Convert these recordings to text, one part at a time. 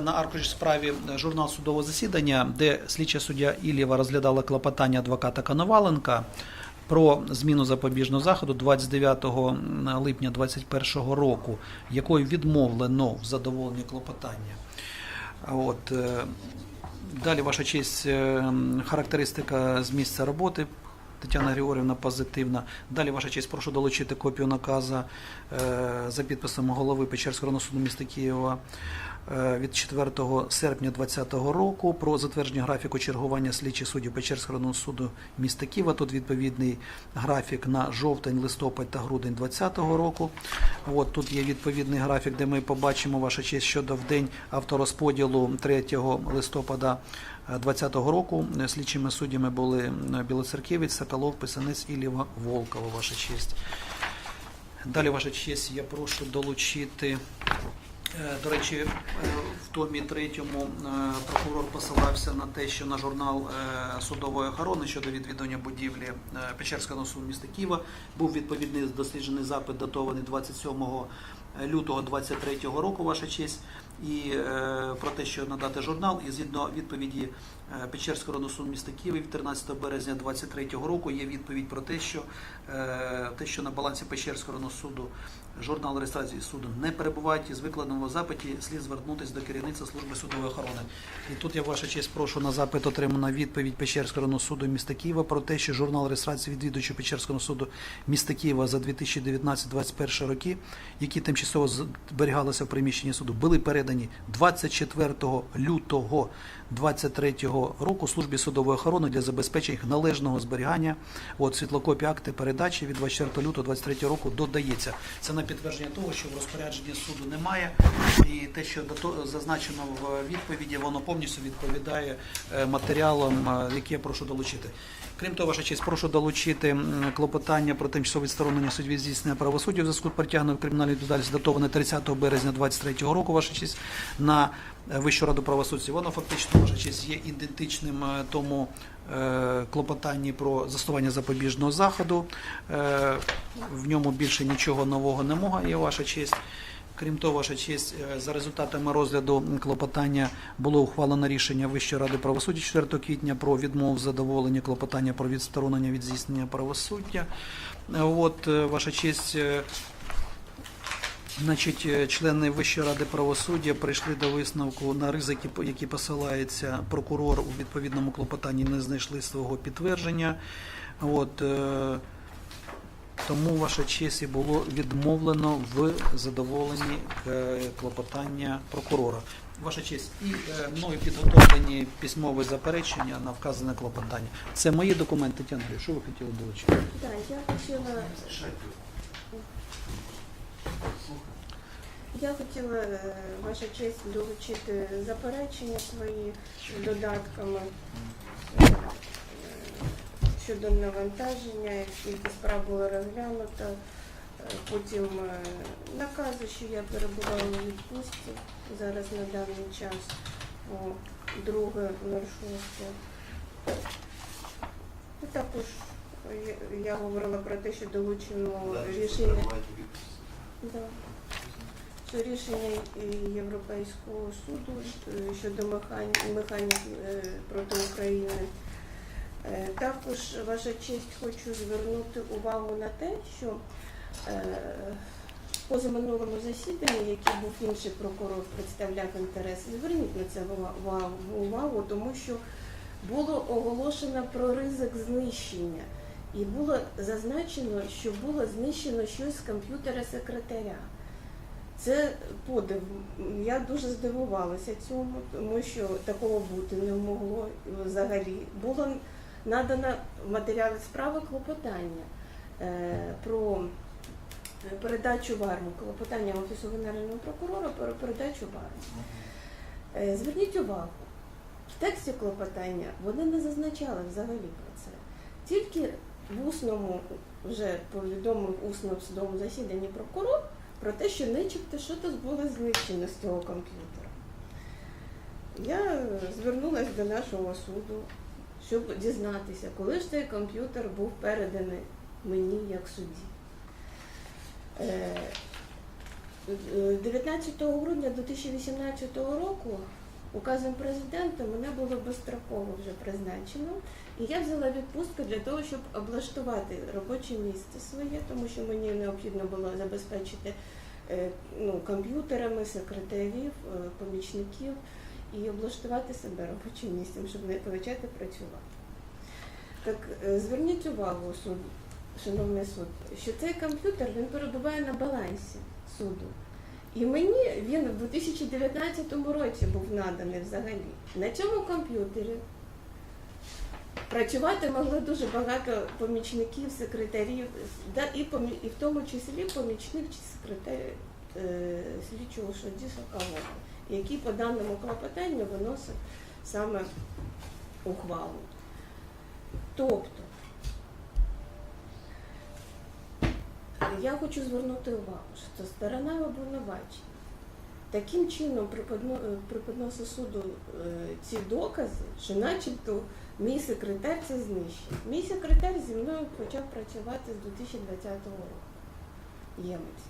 На аркуші справі журнал судового засідання, де слідча суддя Ілєва розглядала клопотання адвоката Коноваленка про зміну запобіжного заходу 29 липня 2021 року, якою відмовлено в задоволенні клопотання. От, е, далі, ваша честь, е, характеристика з місця роботи. Тетяна Григорівна позитивна. Далі, ваша честь, прошу долучити копію наказа е, за підписом голови Печерського суду міста Києва е, від 4 серпня 2020 року про затвердження графіку чергування слідчих суддів Печерського районного суду міста Києва. Тут відповідний графік на жовтень, листопад та грудень 2020 року. От тут є відповідний графік, де ми побачимо ваша честь щодо в день авторозподілу 3 листопада 2020 року. Слідчими суддями були Білоцерківець, Соколов, Писанець і Ліва Волкова, ваша честь. Далі, ваша честь, я прошу долучити. Е, До речі, е, в томі третьому е, прокурор посилався на те, що на журнал судової охорони щодо відвідування будівлі Печерського носу міста Києва був відповідний досліджений запит, датований 27 лютого 23 року, ваша честь, і е, про те, що надати журнал, і згідно відповіді е, Печерського суду міста Києва від 13 березня 23 року є відповідь про те, що е, те, що на балансі Печерського суду журнал реєстрації суду не перебувають із викладеному в запиті, слід звернутися до керівництва служби судової охорони. І тут я ваша честь прошу на запит отримана відповідь Печерського районного суду міста Києва про те, що журнал реєстрації відвідувачів Печерського суду міста Києва за 2019-2021 роки, які тимчасово зберігалися в приміщенні суду, були передані 24 лютого 2023 року службі судової охорони для забезпечення їх належного зберігання. От світлокопія акти передачі від 24 лютого 2023 року додається. Це на підтвердження того, що в розпорядженні суду немає, і те, що зазначено в відповіді, воно повністю відповідає е, матеріалам, е, які я прошу долучити. Крім того, ваша честь, прошу долучити клопотання про тимчасове відсторонення судді здійснення правосуддя в зв'язку до кримінальної відповідальності, датоване 30 березня 2023 року, ваша честь, на Вищу раду правосуддя. Воно фактично, честь, є ідентичним е, тому е, клопотанні про застосування запобіжного заходу. Е, В ньому більше нічого нового немає, ваша честь. Крім того, ваша честь, за результатами розгляду клопотання було ухвалено рішення Вищої ради правосуддя 4 квітня про відмову в задоволенні клопотання про відсторонення від здійснення правосуддя. От, ваша честь, Значить, е, члени Вищої ради правосуддя прийшли до висновку на ризики, по- які посилається прокурор у відповідному клопотанні, не знайшли свого підтвердження. От, е, тому ваша честь і було відмовлено в задоволенні е, клопотання прокурора. Ваша честь, і мною підготовлені письмові заперечення на вказане клопотання. Це мої документи, Тетяна, що ви хотіли долучити? Так, я хотіла, я хотіла, е, ваша честь, долучити заперечення свої з додатками е, щодо навантаження, скільки справ було розглянуто. Е, Потім накази, що я перебувала у відпустці зараз на даний час, о, друге 06. І також я, я говорила про те, що долучено рішення. Да. Що рішення Європейського суду е, щодо механі- е, проти України. Е, Також, ваша честь, хочу звернути увагу на те, що е, позаминулому засіданні, який був інший прокурор, представляв інтерес, зверніть на це ува- ува- увагу, тому що було оголошено про ризик знищення. І було зазначено, що було знищено щось з комп'ютера секретаря. Це подив. Я дуже здивувалася цьому, тому що такого бути не могло взагалі. Було надано в матеріалі справи клопотання е, про передачу в клопотання Офісу Генерального прокурора про передачу в армію. Е, Зверніть увагу, в тексті клопотання вони не зазначали взагалі про це. Тільки в усному, вже повідомив усно в судовому засіданні прокурор про те, що начебто щось було знищено з цього комп'ютера. Я звернулася до нашого суду, щоб дізнатися, коли ж цей комп'ютер був переданий мені як судді. Е, Е, 19 грудня 2018 року указом президента мене було безстроково вже призначено. І я взяла відпустку для того, щоб облаштувати робоче місце своє, тому що мені необхідно було забезпечити е, ну, комп'ютерами, секретарів, е, помічників і облаштувати себе робочим місцем, щоб не почати працювати. Так е, зверніть увагу, суд, шановний суд, що цей комп'ютер він перебуває на балансі суду. І мені він в 2019 році був наданий взагалі. На цьому комп'ютері працювати могло дуже багато помічників, секретарів, да, і, помі- і в тому числі помічник чи секретар е, слідчого судді Соколова, який по даному клопотанню виносив саме ухвалу. Тобто, я хочу звернути увагу, що сторона обвинувачення таким чином преподно- е, преподносить суду е, ці докази, що начебто мій секретар це знищив. Мій секретар зі мною почав працювати з 2020 року. Ємець.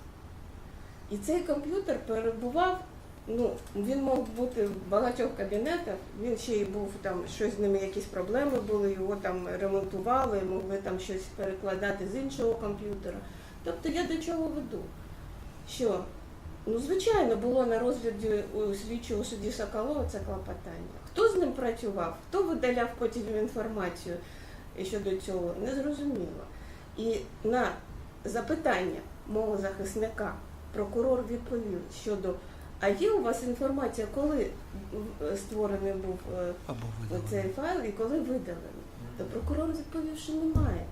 І цей комп'ютер перебував, ну, він мав бути в багатьох кабінетах, він ще й був там, щось з ними якісь проблеми були, його там ремонтували, могли там щось перекладати з іншого комп'ютера. Тобто я до чого веду? Що, ну, звичайно, було на розгляді у слідчого судді Соколова це клопотання. Хто з ним працював, хто видаляв потім інформацію щодо цього, не зрозуміло. І на запитання мого захисника прокурор відповів щодо, а є у вас інформація, коли створений був е, цей файл і коли видалений? То прокурор відповів, що немає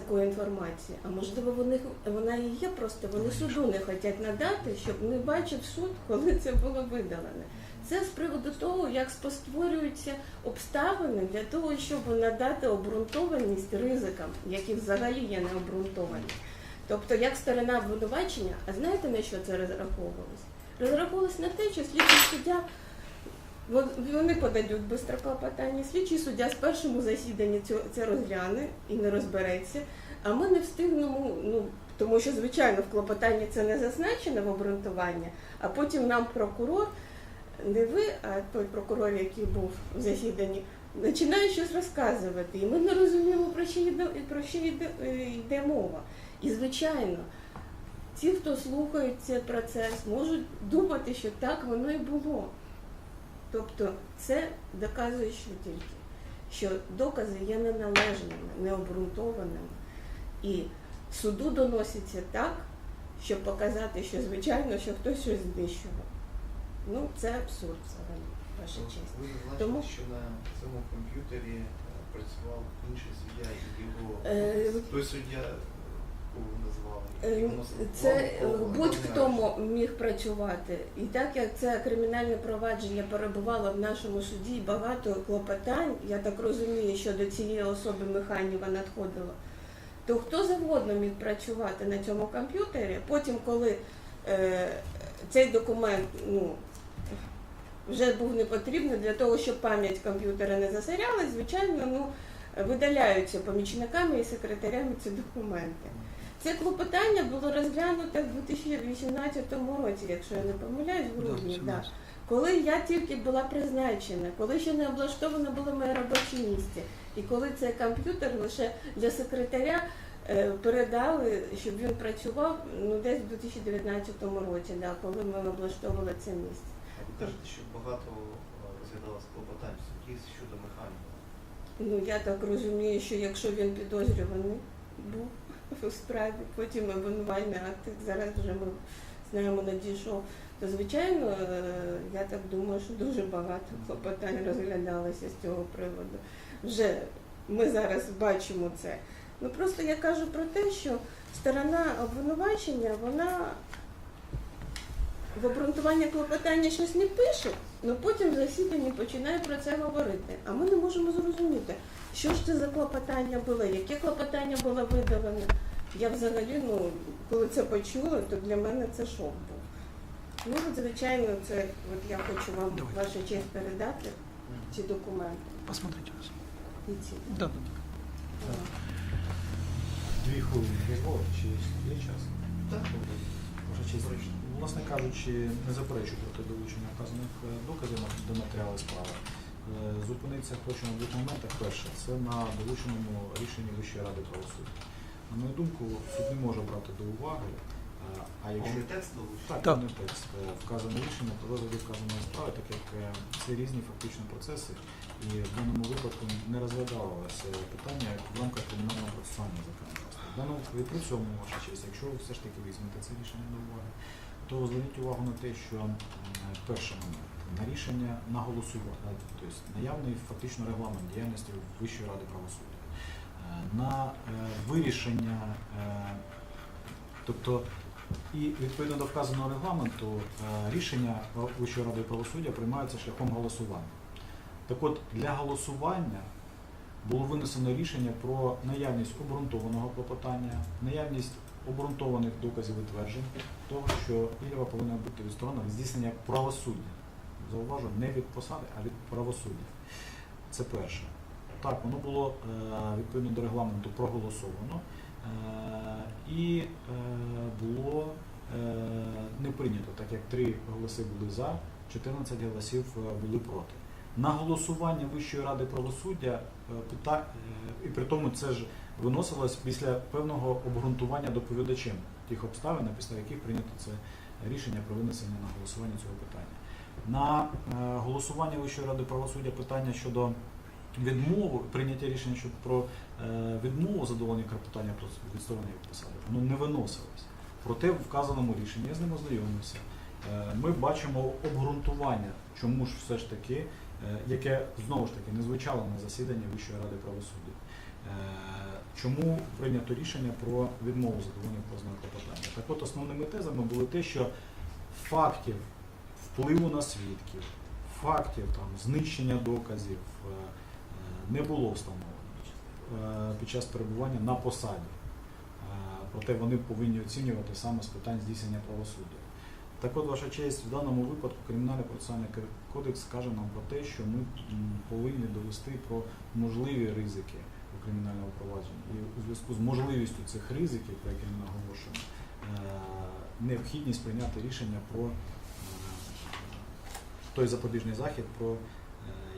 такої інформації. А можливо, вони, вона і є, просто вони суду не хочуть надати, щоб не бачив суд, коли це було видалене. Це з приводу того, як спостворюються обставини для того, щоб надати обґрунтованість ризикам, які взагалі є необґрунтовані. Тобто, як сторона обвинувачення, а знаєте на що це розраховувалось? Розраховувалось на те, що слідчий суддя Вони подадуть бистро клопотання. Слідчий суддя з першому засіданні це розгляне і не розбереться. А ми не встигнемо, ну тому що, звичайно, в клопотанні це не зазначено в обґрунтуванні, а потім нам прокурор, не ви, а той прокурор, який був в засіданні, починає щось розказувати. І ми не розуміємо, про що йде, про що йде, йде мова. І, звичайно, ті, хто слухають цей процес, можуть думати, що так воно і було. Тобто це доказує що тільки, що докази є неналежними, необґрунтованими. І суду доноситься так, щоб показати, що звичайно, що хтось щось знищував. Ну, це абсурд взагалі, ваша честь. Ви зазначили, Тому- що на цьому комп'ютері е, працював інший суддя, і його Е, той суддя, кого ви назвали, Е, Це е, будь-хто мо- міг працювати. І так як це кримінальне провадження перебувало в нашому суді, і багато клопотань, я так розумію, що до цієї особи механіка надходило, то хто завгодно міг працювати на цьому комп'ютері. Потім, коли е, цей документ ну, вже був не потрібний для того, щоб пам'ять комп'ютера не засорялась, звичайно, ну, видаляються помічниками і секретарями ці документи. Це клопотання було розглянуте в 2018 році, якщо я не помиляюсь, в грудні. Да, 17. коли я тільки була призначена, коли ще не облаштовано було моє робоче місце, і коли цей комп'ютер лише для секретаря е, передали, щоб він працював ну, десь в 2019 році, да, коли ми облаштовували це місце. А ви кажете, що багато е, розглядалось клопотань в суді щодо механіки. Ну я так розумію, що якщо він підозрюваний був у справі, потім обвинувальний акт зараз вже ми знаємо надійшов, то звичайно е, я так думаю, що дуже багато клопотань розглядалося з цього приводу. Вже ми зараз бачимо це. Ну просто я кажу про те, що сторона обвинувачення, вона в обґрунтуванні клопотання щось не пише, але потім в засіданні починає про це говорити. А ми не можемо зрозуміти, що ж це за клопотання було, яке клопотання було видалене. Я взагалі, ну, коли це почула, то для мене це шок був. Ну, от, звичайно, це от я хочу вам Давай. вашу честь передати ці документи. Посмотрите. вас. І ці. Да, да, да. Дві хвилини дозволить, чи є час? Так, Ваша честь. Власне кажучи, не заперечую проти долучення вказаних е, доказів на- до матеріалу справи. Е, Зупинитися хочу на двох моментах. Перше, це на долученому рішенні Вищої ради правосуддя. На мою думку, суд не може брати до уваги, е, а якщо текст так, Так. повний текст е, вказане рішення про розгляд вказаної справи, так як е, це різні фактично процеси, і в даному випадку не розглядалося питання в рамках кримінального процесуального законодавства. В даному і при цьому, ваша честь, якщо ви все ж таки візьмете це рішення до уваги, то зверніть увагу на те, що перший момент на рішення на голосування, тобто наявний фактично регламент діяльності Вищої ради правосуддя, Е, на е, вирішення, е, тобто і відповідно до вказаного регламенту е, рішення Вищої ради правосуддя приймаються шляхом голосування. Так от для голосування було винесено рішення про наявність обґрунтованого клопотання, наявність обґрунтованих доказів і тверджень того, що Ілєва повинна бути відсторонена від здійснення правосуддя. Зауважу, не від посади, а від правосуддя. Це перше. Так, воно було е, відповідно до регламенту проголосовано е, і е, було не прийнято, так як три голоси були за, 14 голосів були проти. На голосування Вищої ради правосуддя і при тому це ж виносилось після певного обґрунтування доповідачем тих обставин, підставі яких прийнято це рішення про винесення на голосування цього питання. На голосування Вищої ради правосуддя питання щодо відмови, прийняття рішення щодо про е, відмову задоволення клопотання про відсторонення від посади, воно не виносилось. Проте в вказаному рішенні я з ним ознайомився. Е, Ми бачимо обґрунтування, чому ж все ж таки, е, яке знову ж таки не звучало на засіданні Вищої ради правосуддя. Чому прийнято рішення про відмову задоволення позовного клопотання? Так от основними тезами були те, що фактів впливу на свідків, фактів там, знищення доказів не було встановлено е, під час перебування на посаді. Е, Проте вони повинні оцінювати саме з питань здійснення правосуддя. Так от, ваша честь, в даному випадку Кримінальний процесуальний кодекс каже нам про те, що ми повинні довести про можливі ризики у кримінальному провадженні. І у зв'язку з можливістю цих ризиків, про які ми наголошуємо, е, необхідність прийняти рішення про е, той запобіжний захід, про е,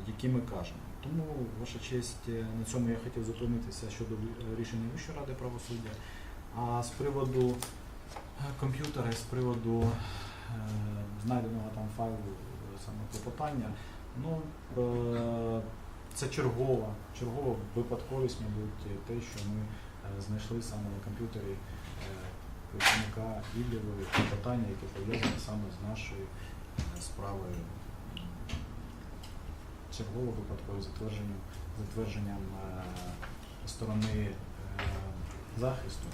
який ми кажемо. Тому, ваша честь, е, на цьому я хотів зупинитися щодо е, рішення Вищої ради правосуддя. А з приводу е, комп'ютера, з приводу е, знайденого там файлу е, саме клопотання, ну е, це чергова, чергова випадковість, мабуть, те, що ми е, знайшли саме на комп'ютері е, працівника Іллєвої клопотання, яке пов'язане саме з нашою е, справою. М, Чергово випадково затвердженням, затвердженням сторони е, захисту.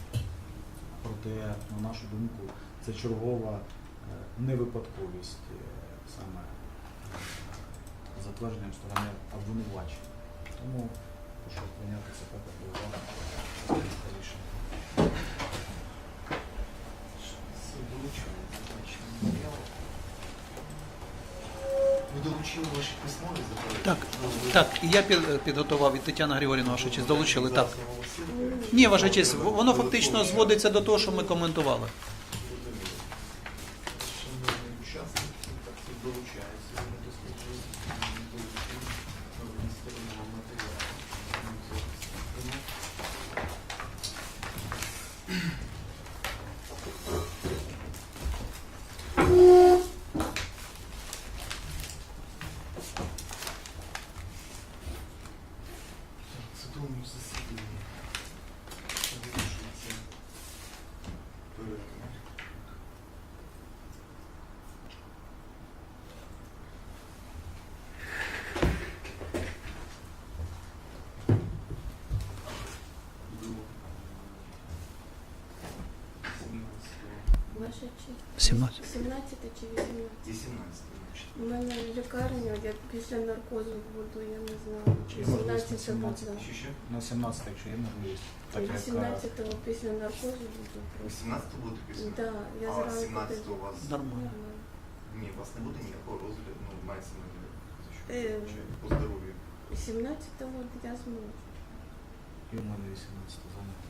Проте, на нашу думку, це чергова е, невипадковість е, саме затвердженням сторони обвинувачення. Тому прошу прийняти це уваги рішення. Ви ваші письмові заперечення? Так, Так, і я під- підготував від Тетяна Григорівна, ваша честь, долучили. Так. Ні, ваша честь, воно фактично зводиться до того, що ми коментували. Шановні учасники, так це долучається до дослідження долучення адміністративного матеріалу. Так, Судовому засіданні вирішується перетин. до 17 Ваша честь. 17. 17 чи 18? і 17 У мене лікарня, я після наркозу буду, я не знаю. Чи на 18 17? да. Що ще? На 17, якщо є можливість. Так як е, 18-го після наркозу буду просто. 18 буде після? Да, я а зранку 17 у вас? Нормально. Ні, у вас не буде ніякого розгляду, ну, мається на увазі, що Е. чи по здоров'ю. 17-го я зможу. І у мене 18 занято